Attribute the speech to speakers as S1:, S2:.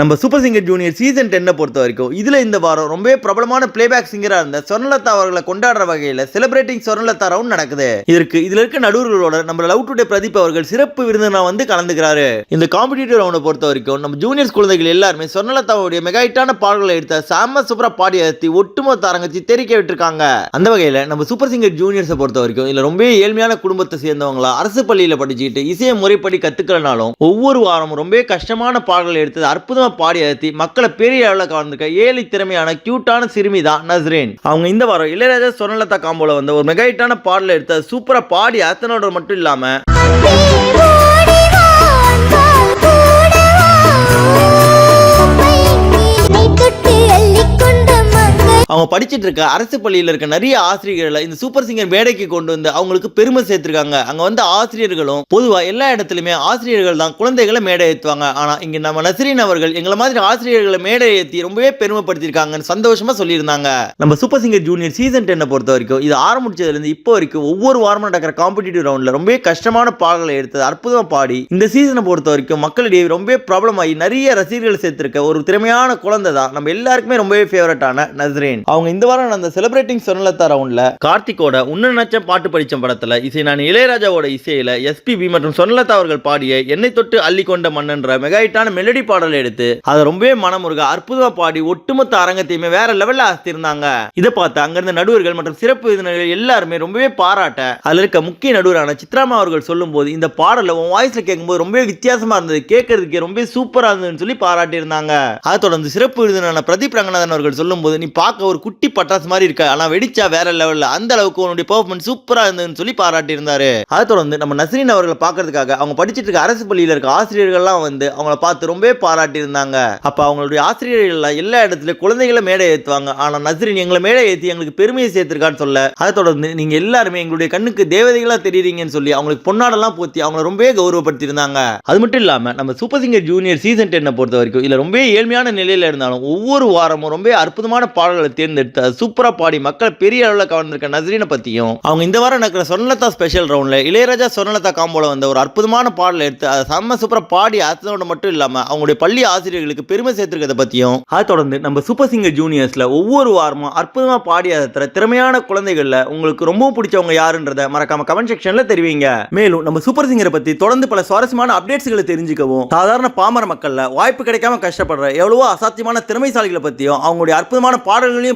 S1: நம்ம super singer junior season டென்னை பொறுத்த வரைக்கும் இதில் இந்த வாரம் ரொம்ப பிரபலமான பிளேபேக் சிங்கராக இருந்த சொர்ணலதா அவர்களை கொண்டாடுற வகையில் செலிப்ரேட்டிங் சொர்ணலதா ரவுண்ட் நடக்குது. இதற்கு இதில் இருக்க நடுவர்களோட நம்ம லவ் டுடே பிரதீப் அவர்கள் சிறப்பு விருந்தினா வந்து கலந்துக்கிறாரு. இந்த காம்படிட்டிவ் ரவுண்டை பொறுத்த வரைக்கும் நம்ம ஜூனியர்ஸ் குழந்தைகள் எல்லாருமே சொர்ணலதாவுடைய மெகாயிட்டான பாடல்களை எடுத்த சாம சூப்பரா பாடி அழுத்தி ஒட்டுமொத்த அரங்கச்சி தெரிக்க விட்டுருக்காங்க. அந்த வகையில் நம்ம சூப்பர் சிங்கர் ஜூனியர்ஸை பொறுத்த வரைக்கும் இதில் ரொம்பவே ஏழ்மையான குடும்பத்தை சேர்ந்தவங்களா அரசு பள்ளியில் படிச்சுட்டு இசையை முறைப்படி கற்றுக்கலனாலும் ஒவ்வொரு வாரமும் ரொம்பவே கஷ்டமான பாடல்களை எடுத்து அற்புதம் பாடி அழுத்தி மக்களை பெரிய அளவில் கவர்ந்துக்க ஏழை திறமையான கியூட்டான சிறுமி தான் நஸ்ரீன். அவங்க இந்த வாரம் இளையராஜா சொர்ணலதா காம்போல வந்த ஒரு மெகாயிட்டான பாடலை எடுத்த சூப்பரா பாடி அத்தனோட மட்டும் இல்லாம அவங்க படிச்சுட்டு இருக்க அரசு பள்ளியில் இருக்க நிறைய ஆசிரியர்களை இந்த சூப்பர் சிங்கர் மேடைக்கு கொண்டு வந்து அவங்களுக்கு பெருமை சேர்த்திருக்காங்க. அங்க வந்து ஆசிரியர்களும் பொதுவா எல்லா இடத்துலயுமே ஆசிரியர்கள் தான் குழந்தைகளை மேடை ஏற்றுவாங்க ஆனா இங்க நம்ம நசரின் அவர்கள் எங்களை மாதிரி ஆசிரியர்களை மேடை ஏற்றி ரொம்பவே பெருமைப்படுத்தியிருக்காங்கன்னு சந்தோஷமா சொல்லியிருந்தாங்க. நம்ம சூப்பர் சிங்கர் ஜூனியர் சீசன் டென்னை பொறுத்த வரைக்கும் இது ஆரம்பிச்சதுலேருந்து இப்போ வரைக்கும் ஒவ்வொரு வாரமும் நடக்கிற காம்படிட்டிவ் ரவுண்டில் ரொம்பவே கஷ்டமான பாடல்களை எடுத்து அற்புதமாக பாடி இந்த சீசனை பொறுத்த வரைக்கும் மக்களிடையே ரொம்பவே ப்ராப்ளம் ஆகி நிறைய ரசிகர்கள் சேர்த்திருக்க ஒரு திறமையான குழந்தை தான் நம்ம எல்லாருக்குமே ரொம்பவே ஃபேவரட்டான நஸ்ரீன். அவங்க இந்த வாரம் நடந்த செலிப்ரேட்டிங் சொர்ணலதா ரவுண்ட்ல கார்த்திகோட உன்ன நச்சம் பாட்டு படிச்ச படத்துல இசை நான் இளையராஜாவோட இசையில எஸ்பிபி மற்றும் சொர்ணலதா அவர்கள் பாடிய என்னை தொட்டு அள்ளி கொண்ட மன்னன்ற மெகாயிட்டான மெலடி பாடலை எடுத்து அதை ரொம்பவே மனமுருக அற்புதமா பாடி ஒட்டுமொத்த அரங்கத்தையுமே வேற லெவல்ல ஆசித்திருந்தாங்க இதை பார்த்து அங்கிருந்த நடுவர்கள் மற்றும் சிறப்பு விருந்தினர்கள் எல்லாருமே ரொம்பவே பாராட்ட அதுல இருக்க முக்கிய நடுவரான சித்ராமா அவர்கள் சொல்லும் போது இந்த பாடலை உன் வாய்ஸ்ல கேட்கும்போது ரொம்பவே வித்தியாசமா இருந்தது கேட்கறதுக்கே ரொம்ப சூப்பரா இருந்ததுன்னு சொல்லி பாராட்டி இருந்தாங்க அதை தொடர்ந்து சிறப்பு விருந்தினரான பிரதீப் ரங்கநாதன் அவர்கள் சொல்லும்போது நீ பார்க்க ஒரு குட்டி பட்டாசு மாதிரி இருக்கு? ஆனா வெடிச்சா வேற லெவல்ல அந்த அளவுக்கு உன்னுடைய பெர்ஃபார்மன்ஸ் சூப்பரா இருந்ததுன்னு சொல்லி பாராட்டி இருந்தாரு அதை தொடர்ந்து நம்ம நஸ்ரீன் அவர்களை பார்க்கறதுக்காக அவங்க படிச்சிட்டு இருக்க அரசு பள்ளியில இருக்க ஆசிரியர்கள்லாம் வந்து அவங்கள பார்த்து ரொம்பவே பாராட்டி இருந்தாங்க அப்ப அவங்களுடைய ஆசிரியர்கள் எல்லா இடத்துலயும் குழந்தைகளை மேடை ஏத்துவாங்க. ஆனா நஸ்ரீன் எங்களை மேடை ஏத்தி எங்களுக்கு பெருமையை சேர்த்திருக்கான்னு சொல்ல அதை தொடர்ந்து நீங்க எல்லாருமே எங்களுடைய கண்ணுக்கு தேவதைகளா தெரியுறீங்கன்னு சொல்லி அவங்களுக்கு பொன்னாடெல்லாம் போத்தி அவங்கள ரொம்பவே கௌரவப்படுத்தி இருந்தாங்க அது மட்டும் இல்லாம நம்ம சூப்பர் சிங்கர் ஜூனியர் சீசன் டென்னை பொறுத்த வரைக்கும் இல்லை ரொம்ப ஏழ்மையான நிலையில இருந்தாலும் ஒவ்வொரு வாரமும் ரொம்ப அற்புதமான பாடல்களை தேர்ந்தெடுத்து அதை பாடி மக்களை பெரிய அளவில் கவர்ந்திருக்க நஸ்ரீனை பற்றியும் அவங்க இந்த வாரம் நடக்கிற சொர்ணலதா ஸ்பெஷல் ரவுண்டில் இளையராஜா சொர்ணலதா காம்போவில் வந்த ஒரு அற்புதமான பாடலை எடுத்து அதை செம்ம சூப்பரா பாடி அசனோட மட்டும் இல்லாம அவங்களுடைய பள்ளி ஆசிரியர்களுக்கு பெருமை சேர்த்துருக்கதை பற்றியும் அதை தொடர்ந்து நம்ம சூப்பர் சிங்கர் ஜூனியர்ஸில் ஒவ்வொரு வாரமும் அற்புதமாக பாடி அதை திறமையான குழந்தைகள்ல உங்களுக்கு ரொம்ப பிடிச்சவங்க யாருன்றத மறக்காம கமெண்ட் செக்ஷன்ல தெரிவிங்க. மேலும் நம்ம சூப்பர் சிங்கரை பத்தி தொடர்ந்து பல சுவாரஸ்யமான அப்டேட்ஸ்களை தெரிஞ்சுக்கவும் சாதாரண பாமர மக்களில் வாய்ப்பு கிடைக்காம கஷ்டப்படுற எவ்வளவோ அசாத்தியமான திறமைசாலிகளை பற்றியும் அவங்களுடைய அற்புதமான பாடல்களையும்